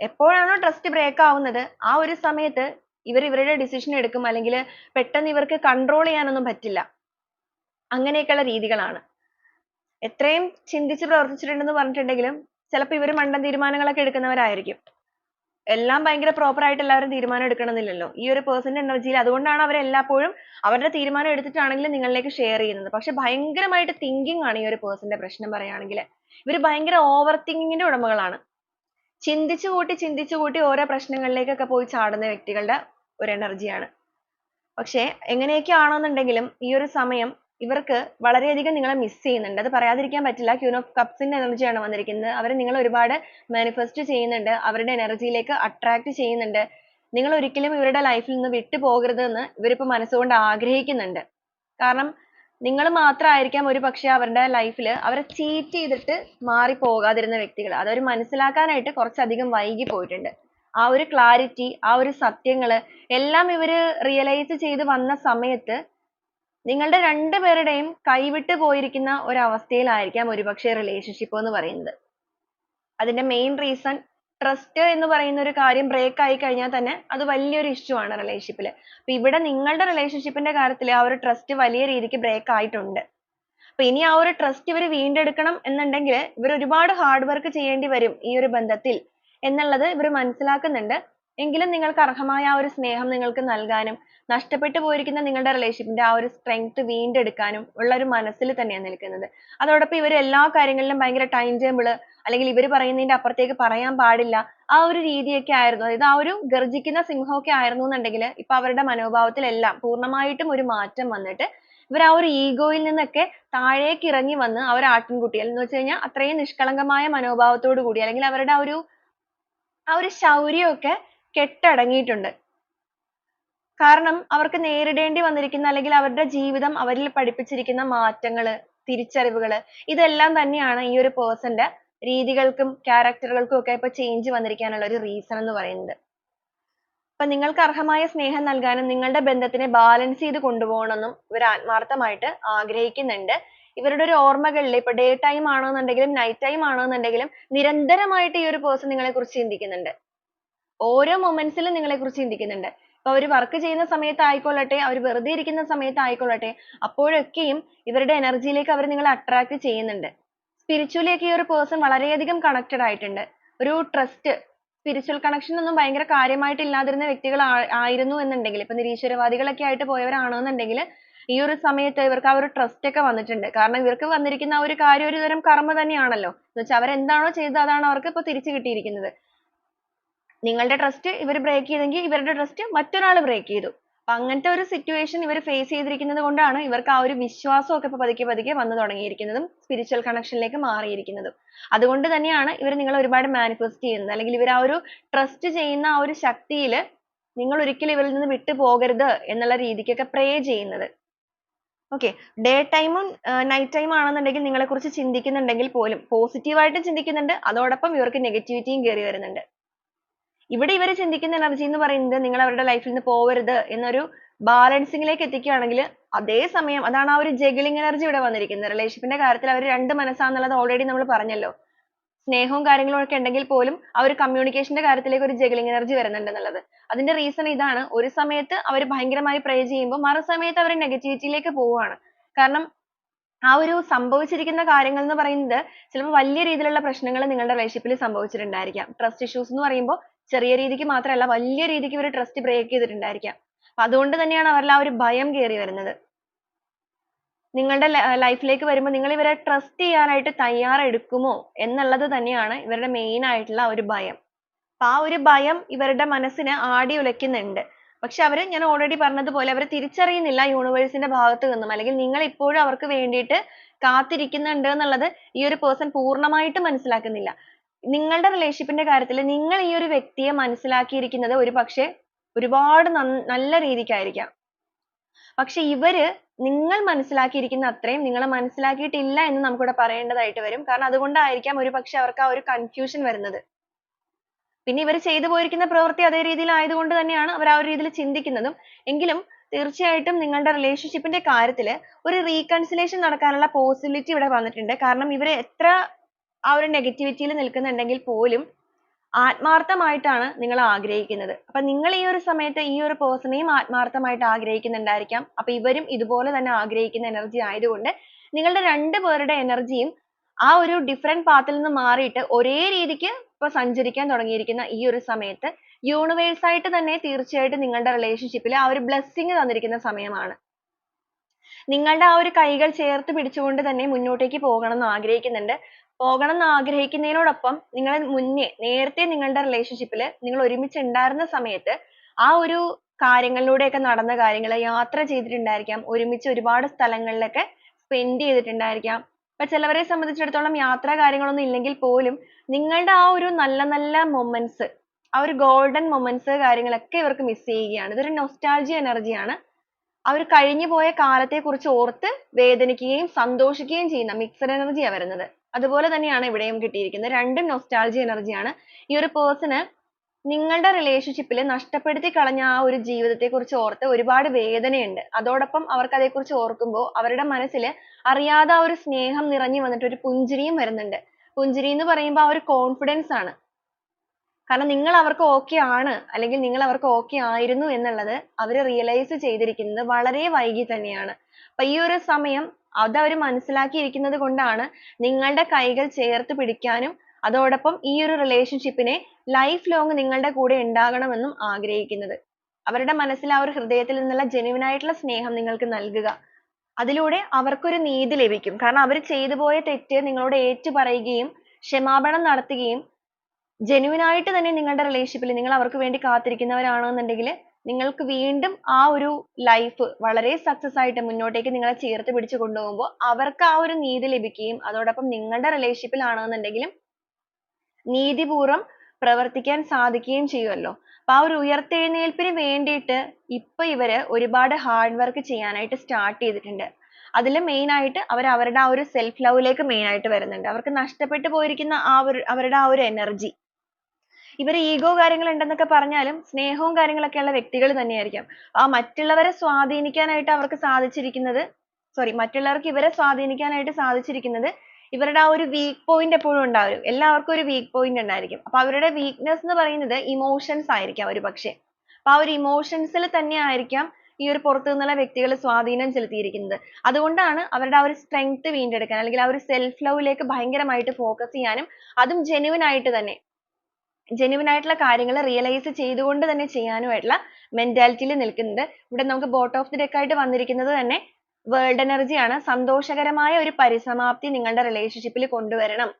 എപ്പോഴാണോ trust break ആവുന്നത് ആ ഒരു സമയത്ത് ഇവർ ഇവരുടെ decision എടുക്കും അല്ലെങ്കിൽ പെട്ടെന്ന് ഇവർക്ക് control ചെയ്യാനൊന്നും പറ്റില്ല. അങ്ങനെയൊക്കെയുള്ള രീതികളാണ്. എത്രയും ചിന്തിച്ച് പ്രവർത്തിച്ചിട്ടുണ്ടെന്ന് പറഞ്ഞിട്ടുണ്ടെങ്കിലും ചിലപ്പോൾ ഇവർ മണ്ടൻ തീരുമാനങ്ങളൊക്കെ എടുക്കുന്നവരായിരിക്കും. എല്ലാം ഭയങ്കര പ്രോപ്പർ ആയിട്ട് എല്ലാവരും തീരുമാനം എടുക്കണമെന്നില്ലല്ലോ. ഈ ഒരു person ന്റെ energy യിൽ അതുകൊണ്ടാണ് അവർ എല്ലാപ്പോഴും അവരുടെ തീരുമാനം എടുത്തിട്ടാണെങ്കിലും നിങ്ങളിലേക്ക് ഷെയർ ചെയ്യുന്നത്. പക്ഷെ ഭയങ്കരമായിട്ട് തിങ്കിങ് ആണ് ഈ ഒരു person ന്റെ പ്രശ്നം പറയുകയാണെങ്കിൽ. ഇവർ ഭയങ്കര ഓവർ തിങ്കിങ്ങിന്റെ ന്റെ ഉടമകളാണ്. ചിന്തിച്ചു കൂട്ടി ചിന്തിച്ചു കൂട്ടി ഓരോ പ്രശ്നങ്ങളിലേക്കൊക്കെ പോയി ചാടുന്ന വ്യക്തികളുടെ ഒരു ആണ്. പക്ഷേ എങ്ങനെയൊക്കെ ആണെന്നുണ്ടെങ്കിലും ഈ ഒരു സമയം ഇവർക്ക് വളരെയധികം നിങ്ങളെ miss ചെയ്യുന്നുണ്ട്. അത് പറയാതിരിക്കാൻ പറ്റില്ല. queen of cups ന്റെ energy ആണ് വന്നിരിക്കുന്നത്. അവർ നിങ്ങളെ ഒരുപാട് മാനിഫെസ്റ്റ് ചെയ്യുന്നുണ്ട്. അവരുടെ എനർജിയിലേക്ക് യിലേക്ക് attract ചെയ്യുന്നുണ്ട്. നിങ്ങൾ ഒരിക്കലും ഇവരുടെ ലൈഫിൽ നിന്ന് വിട്ടു പോകരുത് എന്ന് ഇവരിപ്പോൾ മനസ്സുകൊണ്ട് ആഗ്രഹിക്കുന്നുണ്ട്. കാരണം നിങ്ങൾ മാത്രമായിരിക്കാം ഒരുപക്ഷേ അവരുടെ ലൈഫിൽ അവരെ ചീറ്റ് ചെയ്തിട്ട് മാറി പോകാതിരുന്ന വ്യക്തികൾ. അത് അവർ മനസ്സിലാക്കാനായിട്ട് കുറച്ചധികം വൈകി പോയിട്ടുണ്ട്. ആ ഒരു ക്ലാരിറ്റി ആ ഒരു സത്യങ്ങൾ എല്ലാം ഇവർ റിയലൈസ് ചെയ്ത് വന്ന സമയത്ത് നിങ്ങളുടെ രണ്ടുപേരുടെയും കൈവിട്ട് പോയിരിക്കുന്ന ഒരു ഒരുപക്ഷെ relationship എന്ന് പറയുന്നത്. അതിന്റെ മെയിൻ റീസൺ ട്രസ്റ്റ് എന്ന് പറയുന്ന ഒരു കാര്യം ബ്രേക്ക് ആയി കഴിഞ്ഞാൽ തന്നെ അത് വലിയൊരു issue ആണ് relationship ൽ. അപ്പൊ ഇവിടെ നിങ്ങളുടെ relationship ന്റെ കാര്യത്തിൽ ആ ഒരു trust വലിയ രീതിക്ക് ബ്രേക്ക് ആയിട്ടുണ്ട്. അപ്പൊ ഇനി ആ ഒരു trust ഇവർ വീണ്ടെടുക്കണം എന്നുണ്ടെങ്കിൽ ഇവർ ഒരുപാട് ഹാർഡ് വർക്ക് ചെയ്യേണ്ടി വരും ഈ ഒരു ബന്ധത്തിൽ എന്നുള്ളത് ഇവർ മനസ്സിലാക്കുന്നുണ്ട്. എങ്കിലും നിങ്ങൾക്ക് അർഹമായ ആ ഒരു സ്നേഹം നിങ്ങൾക്ക് നൽകാനും നഷ്ടപ്പെട്ടു പോയിരിക്കുന്ന നിങ്ങളുടെ റിലേഷൻഷിപ്പിന്റെ ന്റെ ആ ഒരു സ്ട്രെങ്ത് വീണ്ടെടുക്കാനും ഉള്ള ഒരു മനസ്സിൽ തന്നെയാണ് നിൽക്കുന്നത്. അതോടൊപ്പം ഇവർ എല്ലാ കാര്യങ്ങളിലും ഭയങ്കര ടൈം table അല്ലെങ്കിൽ ഇവർ പറയുന്നതിന്റെ അപ്പുറത്തേക്ക് പറയാൻ പാടില്ല ആ ഒരു രീതിയൊക്കെ ആയിരുന്നു അതായത് ആ ഒരു ഗർജിക്കുന്ന സിംഹമൊക്കെ ആയിരുന്നു എന്നുണ്ടെങ്കിൽ ഇപ്പൊ അവരുടെ മനോഭാവത്തിലെല്ലാം പൂർണമായിട്ടും ഒരു മാറ്റം വന്നിട്ട് ഇവർ ആ ഒരു ഈഗോയിൽ നിന്നൊക്കെ താഴേക്ക് ഇറങ്ങി വന്ന് ആ ഒരു ആട്ടിൻകുട്ടികൾ എന്ന് വെച്ച് കഴിഞ്ഞാൽ അത്രയും നിഷ്കളങ്കമായ മനോഭാവത്തോടു കൂടി അല്ലെങ്കിൽ അവരുടെ ആ ഒരു ആ ഒരു ശൗര്യമൊക്കെ കെട്ടടങ്ങിയിട്ടുണ്ട് കാരണം അവർക്ക് നേരിടേണ്ടി വന്നിരിക്കുന്ന അല്ലെങ്കിൽ അവരുടെ ജീവിതം അവരിൽ പഠിപ്പിച്ചിരിക്കുന്ന മാറ്റങ്ങൾ തിരിച്ചറിവുകൾ ഇതെല്ലാം തന്നെയാണ് ഈ ഒരു പേഴ്സന്റെ ന്റെ രീതികൾക്കും ക്യാരക്ടറുകൾക്കും കൾക്കും ഒക്കെ ഇപ്പൊ ചേഞ്ച് വന്നിരിക്കാനുള്ള ഒരു റീസൺ എന്ന് പറയുന്നത്. അപ്പൊ നിങ്ങൾക്ക് അർഹമായ സ്നേഹം നൽകാനും നിങ്ങളുടെ ബന്ധത്തിനെ ബാലൻസ് ചെയ്ത് കൊണ്ടുപോകണമെന്നും ഇവർ ആത്മാർത്ഥമായിട്ട് ആഗ്രഹിക്കുന്നുണ്ട്. ഇവരുടെ ഒരു ഓർമ്മകളിൽ ഇപ്പൊ day time ആണെന്നുണ്ടെങ്കിലും night time ആണെന്നുണ്ടെങ്കിലും നിരന്തരമായിട്ട് ഈ ഒരു പേഴ്സൺ നിങ്ങളെ കുറിച്ച് ചിന്തിക്കുന്നുണ്ട്. ഓരോ moments ലും നിങ്ങളെ കുറിച്ച് ചിന്തിക്കുന്നുണ്ട്. ഇപ്പൊ അവർ വർക്ക് ചെയ്യുന്ന സമയത്ത് ആയിക്കൊള്ളട്ടെ അവർ വെറുതെ ഇരിക്കുന്ന സമയത്ത് ആയിക്കൊള്ളട്ടെ അപ്പോഴൊക്കെയും ഇവരുടെ എനർജിയിലേക്ക് ലേക്ക് അവർ നിങ്ങളെ attract ചെയ്യുന്നുണ്ട്. spiritually ഒക്കെ ഈ ഒരു person വളരെയധികം connected ആയിട്ടുണ്ട്. ഒരു ട്രസ്റ്റ് spiritual connection ഒന്നും ഭയങ്കര കാര്യമായിട്ട് ഇല്ലാതിരുന്ന വ്യക്തികൾ ആയിരുന്നു എന്നുണ്ടെങ്കിൽ ഇപ്പൊ നിരീശ്വരവാദികളൊക്കെ ആയിട്ട് പോയവരാണെന്നുണ്ടെങ്കിൽ ഈ ഒരു സമയത്ത് ഇവർക്ക് ആ ഒരു trust ഒക്കെ വന്നിട്ടുണ്ട്. കാരണം ഇവർക്ക് വന്നിരിക്കുന്ന ആ ഒരു കാര്യം ഒരു തരം കർമ്മ തന്നെയാണല്ലോ. എന്ന് വെച്ചാൽ അവരെന്താണോ ചെയ്തത് അതാണ് അവർക്ക് ഇപ്പൊ തിരിച്ചു കിട്ടിയിരിക്കുന്നത്. നിങ്ങളുടെ trust ഇവർ break ചെയ്തെങ്കിൽ ഇവരുടെ trust മറ്റൊരാൾ break ചെയ്തു. അപ്പൊ അങ്ങനത്തെ ഒരു situation ഇവർ face ചെയ്തിരിക്കുന്നത് കൊണ്ടാണ് ഇവർക്ക് ആ ഒരു വിശ്വാസം ഒക്കെ ഇപ്പൊ പതുക്കെ പതുക്കെ വന്നു തുടങ്ങിയിരിക്കുന്നതും spiritual connection ലേക്ക് മാറിയിരിക്കുന്നതും. അതുകൊണ്ട് തന്നെയാണ് ഇവർ നിങ്ങളെ ഒരുപാട് manifest ചെയ്യുന്നത് അല്ലെങ്കിൽ ഇവർ ആ ഒരു trust ചെയ്യുന്ന ആ ഒരു ശക്തിയിൽ നിങ്ങൾ ഒരിക്കലും ഇവരിൽ നിന്ന് വിട്ടുപോകരുത് എന്നുള്ള രീതിക്കൊക്കെ pray ചെയ്യുന്നത്. okay day time ഉം night time ആണെന്നുണ്ടെങ്കിൽ നിങ്ങളെ കുറിച്ച് ചിന്തിക്കുന്നുണ്ടെങ്കിൽ പോലും positive ആയിട്ട് ചിന്തിക്കുന്നുണ്ട് അതോടൊപ്പം ഇവർക്ക് negativity യും കേറി വരുന്നുണ്ട്. ഇവിടെ ഇവർ ചിന്തിക്കുന്ന എനർജി എന്ന് പറയുന്നത് നിങ്ങൾ അവരുടെ ലൈഫിൽ നിന്ന് പോവരുത് എന്നൊരു balancing ലേക്ക് എത്തിക്കുകയാണെങ്കിൽ അതേ സമയം അതാണ് ആ ഒരു juggling എനർജി ഇവിടെ വന്നിരിക്കുന്നത്. റിലേഷൻഷിപ്പിന്റെ ന്റെ കാര്യത്തിൽ അവർ രണ്ട് മനസ്സാന്നുള്ളത് ഓൾറെഡി നമ്മൾ പറഞ്ഞല്ലോ. സ്നേഹവും കാര്യങ്ങളും ഒക്കെ ഉണ്ടെങ്കിൽ പോലും ആ ഒരു communication ന്റെ കാര്യത്തിലേക്ക് ഒരു juggling എനർജി വരുന്നുണ്ട് എന്നുള്ളത്. അതിന്റെ റീസൺ ഇതാണ് ഒരു സമയത്ത് അവർ ഭയങ്കരമായി pray ചെയ്യുമ്പോൾ മറു സമയത്ത് അവർ നെഗറ്റിവിറ്റിയിലേക്ക് ലേക്ക് പോവുകയാണ്. കാരണം ആ ഒരു സംഭവിച്ചിരിക്കുന്ന കാര്യങ്ങൾ എന്ന് പറയുന്നത് ചിലപ്പോൾ വലിയ രീതിയിലുള്ള പ്രശ്നങ്ങൾ നിങ്ങളുടെ റിലേഷൻഷിപ്പിൽ സംഭവിച്ചിട്ടുണ്ടായിരിക്കാം. ട്രസ്റ്റ് ഇഷ്യൂസ് എന്ന് പറയുമ്പോൾ ചെറിയ രീതിക്ക് മാത്രമല്ല വലിയ രീതിക്ക് ഇവർ trust break ചെയ്തിട്ടുണ്ടായിരിക്കാം. അപ്പൊ അതുകൊണ്ട് തന്നെയാണ് അവരിൽ ആ ഒരു ഭയം കേറി വരുന്നത്. നിങ്ങളുടെ life ലേക്ക് വരുമ്പോൾ നിങ്ങൾ ഇവരെ trust ചെയ്യാനായിട്ട് തയ്യാറെടുക്കുമോ എന്നുള്ളത് തന്നെയാണ് ഇവരുടെ main ആയിട്ടുള്ള ഒരു ഭയം. അപ്പൊ ആ ഒരു ഭയം ഇവരുടെ മനസ്സിനെ ആടി ഉലയ്ക്കുന്നുണ്ട്. പക്ഷെ അവർ ഞാൻ already പറഞ്ഞതുപോലെ അവർ തിരിച്ചറിയുന്നില്ല universe ന്റെ ഭാഗത്ത് നിന്നും അല്ലെങ്കിൽ നിങ്ങൾ ഇപ്പോഴും അവർക്ക് വേണ്ടിയിട്ട് കാത്തിരിക്കുന്നുണ്ട് എന്നുള്ളത് ഈ ഒരു person പൂർണമായിട്ട് മനസ്സിലാക്കുന്നില്ല. നിങ്ങളുടെ relationship ന്റെ കാര്യത്തിൽ നിങ്ങൾ ഈ ഒരു വ്യക്തിയെ മനസ്സിലാക്കിയിരിക്കുന്നത് ഒരുപക്ഷേ ഒരുപാട് നല്ല രീതിക്കായിരിക്കാം. പക്ഷെ ഇവർ നിങ്ങൾ മനസ്സിലാക്കിയിരിക്കുന്ന അത്രയും നിങ്ങളെ മനസ്സിലാക്കിയിട്ടില്ല എന്ന് നമുക്ക് ഇവിടെ പറയേണ്ടതായിട്ട് വരും. കാരണം അതുകൊണ്ടായിരിക്കാം ഒരുപക്ഷേ അവർക്ക് ആ ഒരു confusion വരുന്നത്. പിന്നെ ഇവർ ചെയ്തു പോയിരിക്കുന്ന പ്രവൃത്തി അതേ രീതിയിൽ ആയതുകൊണ്ട് തന്നെയാണ് അവർ ആ ഒരു രീതിയിൽ ചിന്തിക്കുന്നതും. എങ്കിലും തീർച്ചയായിട്ടും നിങ്ങളുടെ relationship ന്റെ കാര്യത്തിൽ ഒരു reconciliation നടക്കാനുള്ള possibility ഇവിടെ വന്നിട്ടുണ്ട്. കാരണം ഇവർ എത്ര ആ ഒരു negativity ൽ നിൽക്കുന്നുണ്ടെങ്കിൽ പോലും ആത്മാർത്ഥമായിട്ടാണ് നിങ്ങൾ ആഗ്രഹിക്കുന്നത്. അപ്പൊ നിങ്ങൾ ഈ ഒരു സമയത്ത് ഈ ഒരു നെയും ആത്മാർത്ഥമായിട്ട് ആഗ്രഹിക്കുന്നുണ്ടായിരിക്കാം. അപ്പൊ ഇവരും ഇതുപോലെ തന്നെ ആഗ്രഹിക്കുന്ന എനർജി ആയതുകൊണ്ട് നിങ്ങളുടെ രണ്ട് പേരുടെ എനർജിയും ആ ഒരു different പാത്തിൽ നിന്ന് മാറിയിട്ട് ഒരേ രീതിക്ക് ഇപ്പൊ സഞ്ചരിക്കാൻ തുടങ്ങിയിരിക്കുന്ന ഈ ഒരു സമയത്ത് universe ആയിട്ട് തന്നെ തീർച്ചയായിട്ടും നിങ്ങളുടെ relationship ൽ ആ ഒരു blessing തന്നിരിക്കുന്ന സമയമാണ്. നിങ്ങളുടെ ആ ഒരു കൈകൾ ചേർത്ത് പിടിച്ചുകൊണ്ട് തന്നെ മുന്നോട്ടേക്ക് പോകണം എന്ന് ആഗ്രഹിക്കുന്നുണ്ട്. പോകണം എന്ന് ആഗ്രഹിക്കുന്നതിനോടൊപ്പം നിങ്ങൾ മുന്നേ നേരത്തെ നിങ്ങളുടെ relationship നിങ്ങൾ ഒരുമിച്ച് ഉണ്ടായിരുന്ന സമയത്ത് ആ ഒരു കാര്യങ്ങളിലൂടെയൊക്കെ നടന്ന കാര്യങ്ങൾ യാത്ര ചെയ്തിട്ടുണ്ടായിരിക്കാം. ഒരുമിച്ച് ഒരുപാട് സ്ഥലങ്ങളിലൊക്കെ spend ചെയ്തിട്ടുണ്ടായിരിക്കാം. ഇപ്പൊ ചിലവരെ സംബന്ധിച്ചിടത്തോളം യാത്ര കാര്യങ്ങളൊന്നും ഇല്ലെങ്കിൽ പോലും നിങ്ങളുടെ ആ ഒരു നല്ല നല്ല moments ആ ഒരു golden moments കാര്യങ്ങളൊക്കെ ഇവർക്ക് miss ചെയ്യുകയാണ്. ഇതൊരു nostalgia energy ആണ്. ഒരു കഴിഞ്ഞുപോയ കാലത്തെക്കുറിച്ച് ഓർത്ത് വേദനിക്കുകയും സന്തോഷിക്കുകയും ചെയ്യുന്ന mixed energy വരുന്നത്. അതുപോലെ തന്നെയാണ് ഇവിടെയും കിട്ടിയിരിക്കുന്നത്. രണ്ടും nostalgia energy ആണ്. ഈ ഒരു person നിങ്ങളുടെ relationship ൽ നഷ്ടപ്പെടുത്തി കളഞ്ഞ ആ ഒരു ജീവിതത്തെക്കുറിച്ച് ഓർത്ത് ഒരുപാട് വേദനയുണ്ട്. അതോടൊപ്പം അവർക്ക് അതേക്കുറിച്ച് ഓർക്കുമ്പോൾ അവരുടെ മനസ്സിൽ അറിയാതെ ആ ഒരു സ്നേഹം നിറഞ്ഞു വന്നിട്ട് ഒരു പുഞ്ചിരിയും വരുന്നുണ്ട്. പുഞ്ചിരി എന്ന് പറയുമ്പോൾ ആ ഒരു confidence ആണ്. കാരണം നിങ്ങൾ അവർക്ക് okay ആണ് അല്ലെങ്കിൽ നിങ്ങൾ അവർക്ക് okay ആയിരുന്നു എന്നുള്ളത് അവർ റിയലൈസ് ചെയ്തിരിക്കുന്നത് വളരെ വൈകി തന്നെയാണ്. അപ്പൊ ഈ ഒരു സമയം അത് അവർ മനസ്സിലാക്കിയിരിക്കുന്നത് കൊണ്ടാണ് നിങ്ങളുടെ കൈകൾ ചേർത്ത് പിടിക്കാനും അതോടൊപ്പം ഈ ഒരു റിലേഷൻഷിപ്പിനെ ലൈഫ് long നിങ്ങളുടെ കൂടെ ഉണ്ടാകണമെന്നും ആഗ്രഹിക്കുന്നത്. അവരുടെ മനസ്സിൽ ആ ഒരു ഹൃദയത്തിൽ നിന്നുള്ള genuine ആയിട്ടുള്ള സ്നേഹം നിങ്ങൾക്ക് നൽകുക. അതിലൂടെ അവർക്കൊരു നീതി ലഭിക്കും. കാരണം അവർ ചെയ്തു പോയ തെറ്റ് നിങ്ങളോട് ഏറ്റുപറയുകയും ക്ഷമാപണം നടത്തുകയും genuine ആയിട്ട് തന്നെ നിങ്ങളുടെ റിലേഷൻഷിപ്പിൽ നിങ്ങൾ അവർക്ക് വേണ്ടി കാത്തിരിക്കുന്നവരാണെന്നുണ്ടെങ്കിൽ നിങ്ങൾക്ക് വീണ്ടും ആ ഒരു ലൈഫ് വളരെ സക്സസ് ആയിട്ട് മുന്നോട്ടേക്ക് നിങ്ങളെ ചേർത്ത് പിടിച്ചു കൊണ്ടുപോകുമ്പോൾ അവർക്ക് ആ ഒരു നീതി ലഭിക്കുകയും അതോടൊപ്പം നിങ്ങളുടെ relationship ൽ ആണെന്നുണ്ടെങ്കിലും നീതിപൂർവം പ്രവർത്തിക്കാൻ സാധിക്കുകയും ചെയ്യുമല്ലോ. അപ്പൊ ആ ഒരു ഉയർത്തെഴുന്നേൽപ്പിന് വേണ്ടിയിട്ട് ഇപ്പൊ ഇവർ ഒരുപാട് ഹാർഡ് വർക്ക് ചെയ്യാനായിട്ട് സ്റ്റാർട്ട് ചെയ്തിട്ടുണ്ട്. അതിൽ മെയിൻ ആയിട്ട് അവർ അവരുടെ ആ ഒരു സെൽഫ് ലവിലേക്ക് മെയിൻ ആയിട്ട് വരുന്നുണ്ട്. അവർക്ക് നഷ്ടപ്പെട്ടു പോയിരിക്കുന്ന ആ ഒരു അവരുടെ ആ ഒരു energy ഇവർ ഈഗോ കാര്യങ്ങൾ ഉണ്ടെന്നൊക്കെ പറഞ്ഞാലും സ്നേഹവും കാര്യങ്ങളൊക്കെ ഉള്ള വ്യക്തികൾ തന്നെയായിരിക്കാം. ആ മറ്റുള്ളവരെ സ്വാധീനിക്കാനായിട്ട് അവർക്ക് സാധിച്ചിരിക്കുന്നത് സോറി മറ്റുള്ളവർക്ക് ഇവരെ സ്വാധീനിക്കാനായിട്ട് സാധിച്ചിരിക്കുന്നത് ഇവരുടെ ആ ഒരു വീക്ക് പോയിന്റ് എപ്പോഴും ഉണ്ടാവും. എല്ലാവർക്കും ഒരു വീക്ക് പോയിന്റ് ഉണ്ടായിരിക്കും. അപ്പൊ അവരുടെ weakness എന്ന് പറയുന്നത് ഇമോഷൻസ് ആയിരിക്കാം ഒരുപക്ഷേ. അപ്പൊ ആ ഒരു ഇമോഷൻസിൽ തന്നെ ആയിരിക്കാം ഈ ഒരു പുറത്തു നിന്നുള്ള വ്യക്തികൾ സ്വാധീനം ചെലുത്തിയിരിക്കുന്നത്. അതുകൊണ്ടാണ് അവരുടെ ആ ഒരു സ്ട്രെങ്ത് വീണ്ടെടുക്കാൻ അല്ലെങ്കിൽ ആ ഒരു സെൽഫ് love ലേക്ക് ഭയങ്കരമായിട്ട് ഫോക്കസ് ചെയ്യാനും അതും genuine ആയിട്ട് തന്നെ genuine ആയിട്ടുള്ള കാര്യങ്ങൾ റിയലൈസ് ചെയ്തുകൊണ്ട് തന്നെ ചെയ്യാനുമായിട്ടുള്ള mentality ൽ നിൽക്കുന്നുണ്ട്. ഇവിടെ നമുക്ക് ബോട്ട് ഓഫ് ദി ഡെക്ക് ആയിട്ട് വന്നിരിക്കുന്നത് തന്നെ വേൾഡ് energy ആണ്. സന്തോഷകരമായ ഒരു പരിസമാപ്തി നിങ്ങളുടെ റിലേഷൻഷിപ്പിൽ കൊണ്ടുവരണം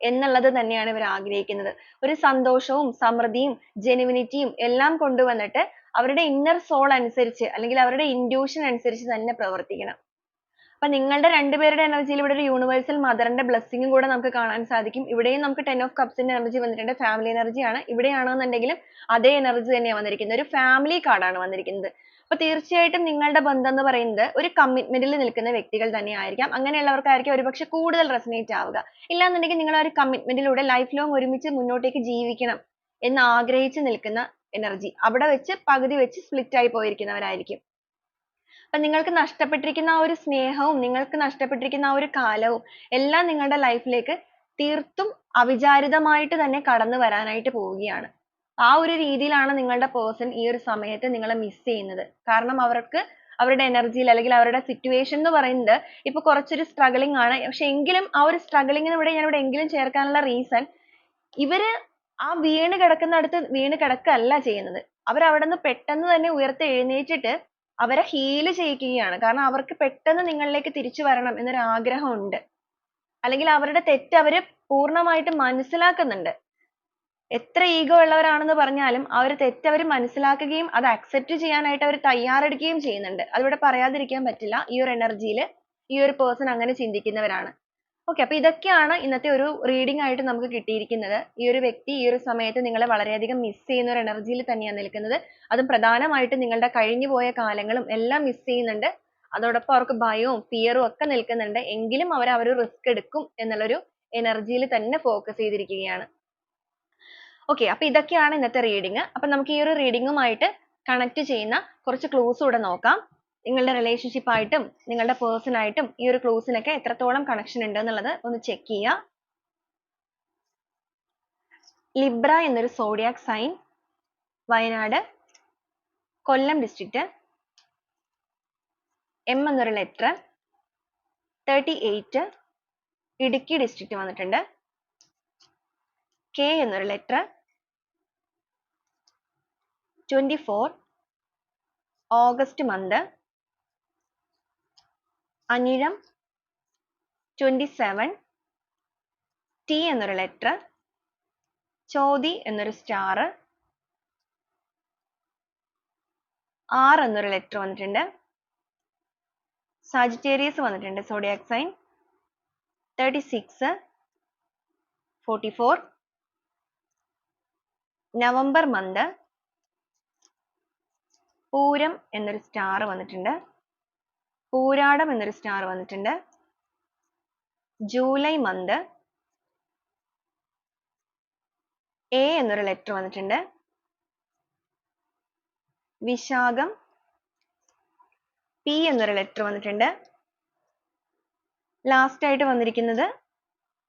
എന്നുള്ളത് തന്നെയാണ് ഇവർ ആഗ്രഹിക്കുന്നത്. ഒരു സന്തോഷവും സമൃദ്ധിയും genuinity യും എല്ലാം കൊണ്ടുവന്നിട്ട് അവരുടെ ഇന്നർ സോൾ അനുസരിച്ച് അല്ലെങ്കിൽ അവരുടെ ഇൻഡ്യൂഷൻ അനുസരിച്ച് തന്നെ പ്രവർത്തിക്കണം. അപ്പൊ നിങ്ങളുടെ രണ്ടുപേരുടെ energy യിൽ ഇവിടെ ഒരു universal mother ന്റെ blessing ഉം കൂടെ നമുക്ക് കാണാൻ സാധിക്കും. ഇവിടെയും നമുക്ക് ten of cups ന്റെ energy വന്നിട്ടുണ്ട്. family energy ആണ്. ഇവിടെയാണെന്നുണ്ടെങ്കിലും അതേ energy തന്നെയാണ് വന്നിരിക്കുന്നത്. ഒരു family card ആണ് വന്നിരിക്കുന്നത്. അപ്പൊ തീർച്ചയായിട്ടും നിങ്ങളുടെ ബന്ധം എന്ന് പറയുന്നത് ഒരു commitment ൽ നിൽക്കുന്ന വ്യക്തികൾ തന്നെ തന്നെയായിരിക്കാം. അങ്ങനെയുള്ളവർക്കായിരിക്കും ഒരുപക്ഷേ കൂടുതൽ resonate ആവുക. ഇല്ലാന്നുണ്ടെങ്കിൽ നിങ്ങൾ ആ ഒരു commitment ലൂടെ life long ഒരുമിച്ച് മുന്നോട്ടേക്ക് ജീവിക്കണം എന്ന് ആഗ്രഹിച്ച് നിൽക്കുന്ന energy അവിടെ വെച്ച് പകുതി വെച്ച് split ആയി പോയിരിക്കുന്നവരായിരിക്കും. അപ്പൊ നിങ്ങൾക്ക് നഷ്ടപ്പെട്ടിരിക്കുന്ന ആ ഒരു സ്നേഹവും നിങ്ങൾക്ക് നഷ്ടപ്പെട്ടിരിക്കുന്ന ആ ഒരു കാലവും എല്ലാം നിങ്ങളുടെ life ലേക്ക് തീർത്തും അവിചാരിതമായിട്ട് തന്നെ കടന്നു വരാനായിട്ട് പോവുകയാണ്. ആ ഒരു രീതിയിലാണ് നിങ്ങളുടെ person ഈ ഒരു സമയത്ത് നിങ്ങളെ miss ചെയ്യുന്നത്. കാരണം അവർക്ക് അവരുടെ energy യിൽ അല്ലെങ്കിൽ അവരുടെ situation എന്ന് പറയുന്നത് ഇപ്പൊ കുറച്ചൊരു struggling ആണ്. പക്ഷേ എങ്കിലും ആ ഒരു struggling ഇവിടെ ഞാൻ ഇവിടെ എങ്കിലും ചേർക്കാനുള്ള reason ഇവർ ആ വീണ് കിടക്കുന്നിടത്ത് വീണ് കിടക്കല്ല ചെയ്യുന്നത്. അവർ അവിടുന്ന് പെട്ടെന്ന് തന്നെ ഉയർത്തെഴുന്നേറ്റിട്ട് അവരെ heal ചെയ്യിക്കുകയാണ്. കാരണം അവർക്ക് പെട്ടെന്ന് നിങ്ങളിലേക്ക് തിരിച്ചു വരണം എന്നൊരു ആഗ്രഹം ഉണ്ട്. അല്ലെങ്കിൽ അവരുടെ തെറ്റ് അവർ പൂർണമായിട്ടും മനസ്സിലാക്കുന്നുണ്ട്. എത്ര ഈഗോ ഉള്ളവരാണെന്ന് പറഞ്ഞാലും ആ ഒരു തെറ്റ് അവർ മനസ്സിലാക്കുകയും അത് accept ചെയ്യാനായിട്ട് അവർ തയ്യാറെടുക്കുകയും ചെയ്യുന്നുണ്ട്. അതിവിടെ പറയാതിരിക്കാൻ പറ്റില്ല. ഈ ഒരു energy യിൽ ഈ ഒരു person അങ്ങനെ ചിന്തിക്കുന്നവരാണ്. Okay അപ്പൊ ഇതൊക്കെയാണ് ഇന്നത്തെ ഒരു റീഡിംഗ് ആയിട്ട് നമുക്ക് കിട്ടിയിരിക്കുന്നത്. ഈ ഒരു വ്യക്തി ഈ ഒരു സമയത്ത് നിങ്ങളെ വളരെയധികം മിസ് ചെയ്യുന്ന ഒരു എനർജിയിൽ തന്നെയാണ് നിൽക്കുന്നത്. അതും പ്രധാനമായിട്ട് നിങ്ങളുടെ കഴിഞ്ഞുപോയ കാലങ്ങളും എല്ലാം മിസ് ചെയ്യുന്നുണ്ട്. അതോടൊപ്പം അവർക്ക് ഭയവും ഫിയറും ഒക്കെ നിൽക്കുന്നുണ്ട്. എങ്കിലും അവർ അവർ റിസ്ക് എടുക്കും എന്നുള്ളൊരു എനർജിയിൽ യിൽ തന്നെ ഫോക്കസ് ചെയ്തിരിക്കുകയാണ്. ഓക്കെ അപ്പൊ ഇതൊക്കെയാണ് ഇന്നത്തെ റീഡിങ് അപ്പൊ നമുക്ക് ഈ ഒരു റീഡിങ്ങുമായിട്ട് കണക്ട് ചെയ്യുന്ന കുറച്ച് ക്ലൂസ് കൂടെ നോക്കാം. നിങ്ങളുടെ relationship ആയിട്ടും നിങ്ങളുടെ person ആയിട്ടും ഈ ഒരു clues നൊക്കെ എത്രത്തോളം connection ഉണ്ട് എന്നുള്ളത് ഒന്ന് check ചെയ്യാ ലിബ്ര എന്നൊരു zodiac sign Wayanad Kollam district M എന്നൊരു letter thirty eight Idukki district വന്നിട്ടുണ്ട്. K എന്നൊരു letter twenty four August month Anizham twenty seven T എന്നൊരു ലെറ്റർ ചോദി എന്നൊരു സ്റ്റാർ ആർ എന്നൊരു ലെറ്റർ വന്നിട്ടുണ്ട്. സാജിറ്റേറിയസ് വന്നിട്ടുണ്ട് zodiac sign thirty six forty four November month Pooram എന്നൊരു star വന്നിട്ടുണ്ട്. പൂരാടം എന്നൊരു സ്റ്റാർ വന്നിട്ടുണ്ട്. ജൂലൈ മന്ത് എ എന്നൊരു ലെറ്റർ വന്നിട്ടുണ്ട്. വിശാഖം പി എന്നൊരു ലെറ്റർ വന്നിട്ടുണ്ട്. ലാസ്റ്റ് ആയിട്ട് വന്നിരിക്കുന്നത്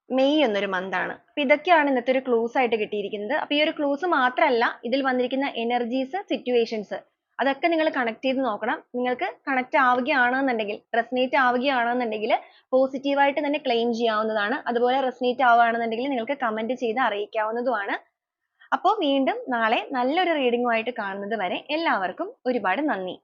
മെയ് എന്നൊരു മന്ത് ആണ്. അപ്പൊ ഇതൊക്കെയാണ് ഇന്നത്തെ ഒരു ക്ലൂസ് ആയിട്ട് കിട്ടിയിരിക്കുന്നത്. അപ്പൊ ഈ ഒരു ക്ലൂസ് മാത്രമല്ല ഇതിൽ വന്നിരിക്കുന്ന എനർജീസ് situations അതൊക്കെ നിങ്ങൾ connect ചെയ്തു നോക്കണം. നിങ്ങൾക്ക് connect ആവുകയാണെന്നുണ്ടെങ്കിൽ resonate ആവുകയാണെന്നുണ്ടെങ്കിൽ positive ആയിട്ട് തന്നെ claim ചെയ്യാവുന്നതാണ്. അതുപോലെ resonate ആവുകയാണെന്നുണ്ടെങ്കിൽ നിങ്ങൾക്ക് comment ചെയ്ത് അറിയിക്കാവുന്നതുമാണ്. അപ്പോൾ വീണ്ടും നാളെ നല്ലൊരു reading ഉമായിട്ട് കാണുന്നത് വരെ എല്ലാവർക്കും ഒരുപാട് നന്ദി.